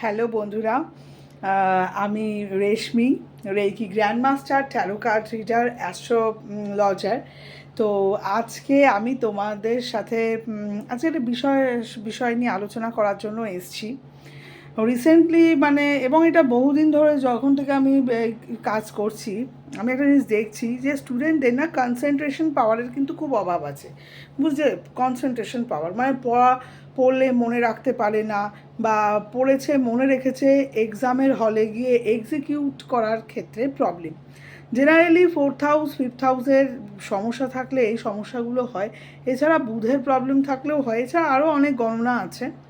Hello বন্ধুরা আমি Reshmi reiki grand master tarot card reader astrologer তো আজকে আমি তোমাদের সাথে আজকে একটা বিষয় বিষয় নিয়ে আলোচনা করার জন্য এসেছি। রিসেন্টলি মানে এবং এটা বহুদিন ধরে যখন থেকে আমি কাজ করছি, আমি একটা জিনিস দেখছি যে স্টুডেন্টদের না কনসেন্ট্রেশন পাওয়ারের কিন্তু খুব অভাব আছে। বুঝতে কনসেন্ট্রেশন পাওয়ার মানে পড়া, পড়লে মনে রাখতে পারে না, বা পড়েছে, মনে রেখেছে এক্সামের হলে গিয়ে এক্সিকিউট করার ক্ষেত্রে problem generally fourth house fifth হাউসের সমস্যা থাকলে এই সমস্যাগুলো হয়। এছাড়া বুধের প্রবলেম থাকলেও হয়। এছাড়া আরও অনেক গণনা আছে।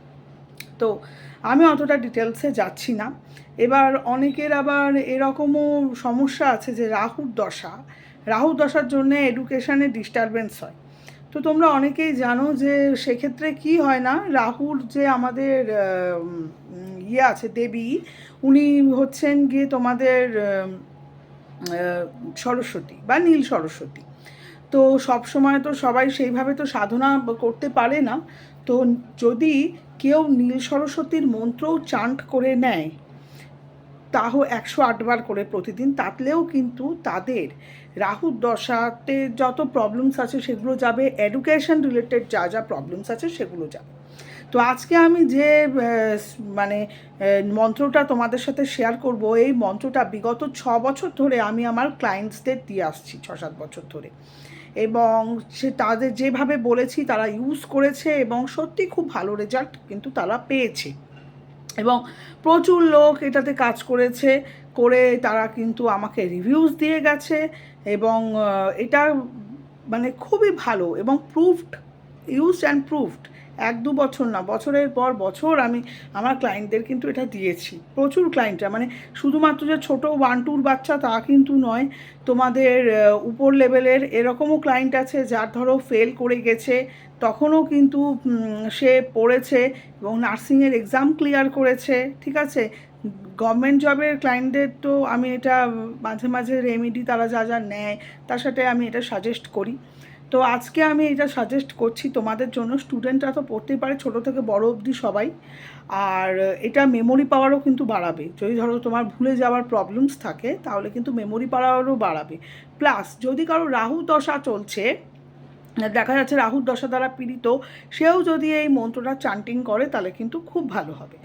তো আমি অতটা ডিটেলসে যাচ্ছি না। এবার অনেকের আবার এরকমও সমস্যা আছে যে রাহুর দশা, রাহুর দশার জন্য এডুকেশানে ডিস্টারবেন্স হয়। তো তোমরা অনেকেই জানো যে সেক্ষেত্রে কি হয় না, রাহুর যে আমাদের ইয়ে আছে দেবী, উনি হচ্ছেন গিয়ে তোমাদের সরস্বতী বা নীল সরস্বতী। তো সব সময় তো সবাই সেইভাবে তো সাধনা করতে পারে না। তো যদি কেউ নীল সরস্বতীর মন্ত্রও চান্ট করে নেয়। তাহ একশো আটবার করে প্রতিদিন। তাতলেও কিন্তু তাদের রাহুর দশাতে যত প্রবলেমস আছে সেগুলো যাবে। এডুকেশন রিলেটেড যা যা প্রবলেমস আছে সেগুলো যাবে। তো আজকে আমি যে মানে মন্ত্রটা তোমাদের সাথে শেয়ার করব, এই মন্ত্রটা বিগত ছ বছর ধরে আমি আমার ক্লায়েন্টসদের দিয়ে আসছি, ছ সাত বছর ধরে। এবং সে তাদের যেভাবে বলেছি তারা ইউজ করেছে এবং সত্যি খুব ভালো রেজাল্ট কিন্তু তারা পেয়েছে। এবং প্রচুর লোক এটাতে কাজ করেছে, করে তারা কিন্তু আমাকে রিভিউজ দিয়ে গেছে এবং এটা মানে খুবই ভালো এবং প্রুফড ইউজ অ্যান্ড প্রুফড এক দু বছর না, বছরের পর বছর আমি, আমার ক্লায়েন্টদের কিন্তু এটা দিয়েছি। প্রচুর ক্লায়েন্টরা মানে শুধুমাত্র যে ছোট ওয়ান টুর বাচ্চা তা কিন্তু নয়, তোমাদের উপর লেভেলের এরকমও ক্লায়েন্ট আছে যার ধরো ফেল করে গেছে, তখনও কিন্তু সে পড়েছে এবং নার্সিংয়ের এক্সাম ক্লিয়ার করেছে, ঠিক আছে? গভর্নমেন্ট জবের ক্লায়েন্টদের তো আমি এটা মাঝে মাঝে রেমেডি তারা যা যা নেয়, তার সাথে আমি এটা সাজেস্ট করি। তো আজকে আমি এটা সাজেস্ট করছি তোমাদের জন্য। স্টুডেন্টরা তো পড়তেই পারে, ছোট থেকে বড় অবধি সবাই। আর এটা মেমোরি পাওয়ারও কিন্তু বাড়াবে। যদি ধরো তোমার ভুলে যাওয়ার প্রবলেমস থাকে, তাহলে কিন্তু মেমোরি পাওয়ারও বাড়াবে। প্লাস যদি কারও রাহু দশা চলছে দেখা যাচ্ছে রাহুর দশা দ্বারা পীড়িত, সেও যদি এই মন্ত্রটা চান্টিং করে তাহলে কিন্তু খুব ভালো হবে।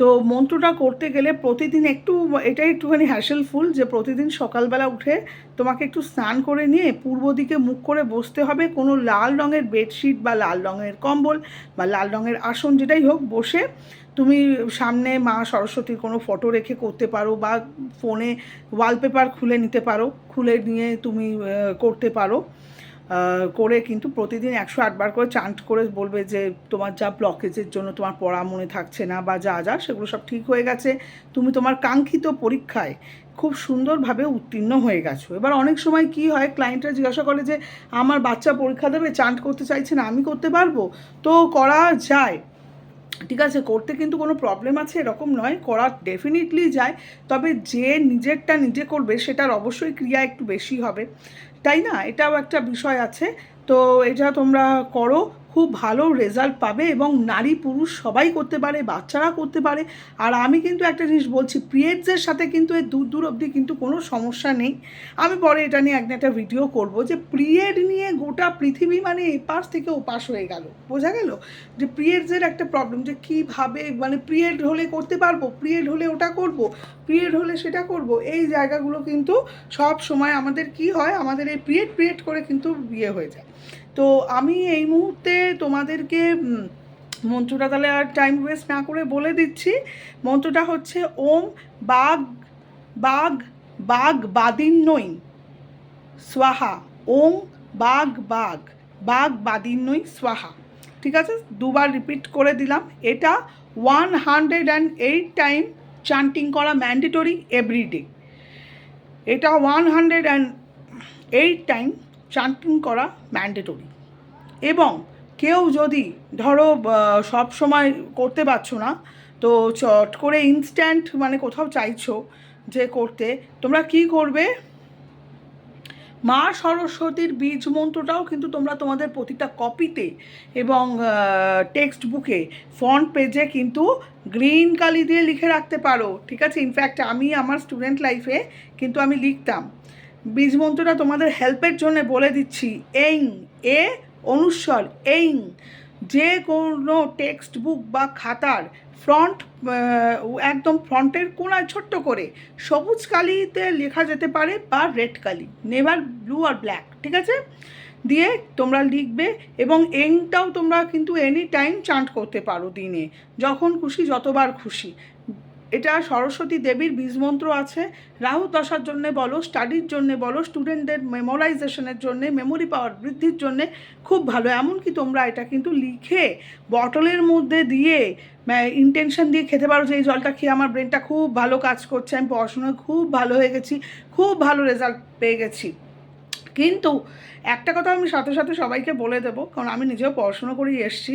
তো মন্ত্রটা করতে গেলে প্রতিদিন একটু, এটাই একটুখানি হ্যাসেলফুল যে প্রতিদিন সকালবেলা উঠে তোমাকে একটু স্নান করে নিয়ে পূর্ব দিকে মুখ করে বসতে হবে। কোনো লাল রঙের বেডশিট বা লাল রঙের কম্বল বা লাল রঙের আসন যেটাই হোক বসে তুমি সামনে মা সরস্বতীর কোনো ফটো রেখে করতে পারো বা ফোনে ওয়ালপেপার খুলে নিতে পারো, খুলে নিয়ে তুমি করতে পারো। করে কিন্তু প্রতিদিন একশো আটবার করে চান্ট করে বলবে যে তোমার যা ব্লকেজের জন্য তোমার পড়া মনে থাকছে না বা যা যা, সেগুলো সব ঠিক হয়ে গেছে। তুমি তোমার কাঙ্ক্ষিত পরীক্ষায় খুব সুন্দরভাবে উত্তীর্ণ হয়ে গেছো। এবার অনেক সময় কি হয় ক্লায়েন্টরা জিজ্ঞাসা করে যে, আমার বাচ্চা পরীক্ষা দেবে চান্ট করতে চাইছে না, আমি করতে পারব? তো করা যায়। ঠিক আছে, করতে কিন্তু কোনো প্রবলেম আছে, এরকম নয়, করা ডেফিনেটলি যায়। তবে যে নিজেরটা নিজে করবে, সেটার অবশ্যই ক্রিয়া একটু বেশি হবে। তাই না? এটাও একটা বিষয় আছে। তো এটা তোমরা করো। খুব ভালো রেজাল্ট পাবে এবং নারী পুরুষ সবাই করতে পারে বাচ্চারা করতে পারে। আর আমি কিন্তু একটা জিনিস বলছি পিরিয়ডসের সাথে কিন্তু এর দূর দূর অবধি কিন্তু কোনো সমস্যা নেই। আমি পরে এটা নিয়ে একদিন একটা ভিডিও করব যে পিরিয়ড নিয়ে গোটা পৃথিবী মানে এপাশ থেকে ওপাশ হয়ে গেল। বোঝা গেল? যে পিরিয়ডসের একটা প্রবলেম যে, কীভাবে মানে পিরিয়ড হলে করতে পারব পিরিয়ড হলে ওটা করব পিরিয়ড হলে সেটা করব। এই জায়গাগুলো কিন্তু সব সময় আমাদের কি হয়? আমাদের এই পিরিয়ড পিরিয়ড করে কিন্তু বিয়ে হয়ে যায়। তো আমি এই মুহূর্তে তোমাদেরকে মন্ত্রটা তাহলে আর টাইম ওয়েস্ট না করে বলে দিচ্ছি। মন্ত্রটা হচ্ছে ওম বাঘ বাঘ বাঘ বাদিন্নই স্বাহা, ওম বাঘ বাঘ বাঘ বাদিন্নই স্বাহা। ঠিক আছে? দুবার রিপিট করে দিলাম। এটা one hundred and eight time chanting করা ম্যান্ডেটরি এভরিডে এটা one hundred and eight time chanting করা ম্যান্ডেটরি। এবং কেউ যদি ধরো সব সময় করতে পারছ না, তো চট করে ইনস্ট্যান্ট মানে কোথাও চাইছো যে করতে, তোমরা কি করবে? মা সরস্বতীর বীজ মন্ত্রটাও কিন্তু তোমরা তোমাদের প্রতিটা কপিতে এবং টেক্সট বুকে ফ্রন্ট পেজে কিন্তু গ্রিন কালি দিয়ে লিখে রাখতে পারো। ঠিক আছে? ইনফ্যাক্ট আমি আমার স্টুডেন্ট লাইফে কিন্তু আমি লিখতাম। বীজ মন্ত্রটা তোমাদের হেল্পের জন্য বলে দিচ্ছি। এইং, এ, অনুস্বর, এইং। যে কোনো টেক্সট বুক বা খাতার ফ্রন্ট একদম ফ্রন্টের কোনায় ছোট্ট করে সবুজ কালিতে লেখা যেতে পারে বা রেড কালি নেভার ব্লু আর ব্ল্যাক ঠিক আছে? দিয়ে তোমরা লিখবে এবং এংটাও তোমরা কিন্তু এনি টাইম চান্ট করতে পারো দিনে, যখন খুশি যতবার খুশি। এটা সরস্বতী দেবীর বীজমন্ত্র আছে। রাহু দশার জন্য বলো, স্টাডির জন্য বলো, স্টুডেন্টদের মেমোরাইজেশনের জন্য, মেমোরি পাওয়ার বৃদ্ধির জন্য খুব ভালো। এমনকি তোমরা এটা কিন্তু লিখে বটলের মধ্যে দিয়ে ইন্টেনশন দিয়ে খেতে পারো যে এই জলটা খেয়ে আমার ব্রেনটা খুব ভালো কাজ করছে। আমি পড়াশোনায় খুব ভালো হয়ে গেছি, খুব ভালো রেজাল্ট পেয়ে গেছি। কিন্তু একটা কথা আমি সাথে সাথে সবাইকে বলে দেবো, কারণ আমি নিজেও পড়াশুনো করেই এসছি,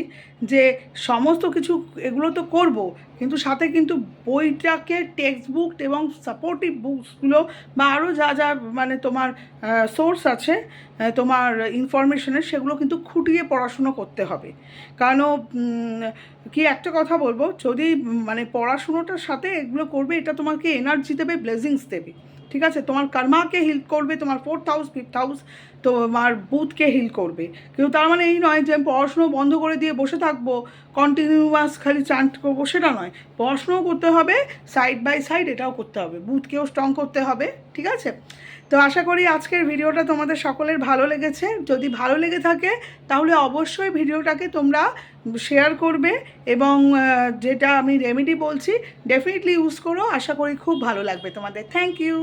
যে সমস্ত কিছু এগুলো তো করব, কিন্তু সাথে কিন্তু বইটাকে টেক্সট বুক এবং সাপোর্টিভ বুকসগুলো বা আরও যা যা মানে তোমার সোর্স আছে তোমার ইনফরমেশনের সেগুলো কিন্তু খুঁটিয়ে পড়াশুনো করতে হবে। কারণ কি একটা কথা বলব, যদি মানে পড়াশুনোটার সাথে এগুলো করবে, এটা তোমাকে এনার্জি দেবে ব্লেসিংস দেবে। ঠিক আছে? তোমার কর্মাকে হিল করবে, তোমার ফোর্থ হাউস ফিফথ হাউস তোমার বুথকে হিল করবে। কিন্তু তার মানে এই নয় যে আমি পড়াশুনো বন্ধ করে দিয়ে বসে থাকব কন্টিনিউয়াস খালি চান্ট করব, সেটা নয়। পড়াশুনোও করতে হবে সাইড বাই সাইড এটাও করতে হবে। বুথকেও স্ট্রং করতে হবে, ঠিক আছে? তো আশা করি আজকের ভিডিওটা তোমাদের সকলের ভালো লেগেছে। যদি ভালো লেগে থাকে, তাহলে অবশ্যই ভিডিওটাকে তোমরা শেয়ার করবে এবং যেটা আমি রেমেডি বলছি ডেফিনেটলি ইউজ করো। আশা করি খুব ভালো লাগবে তোমাদের। Thank you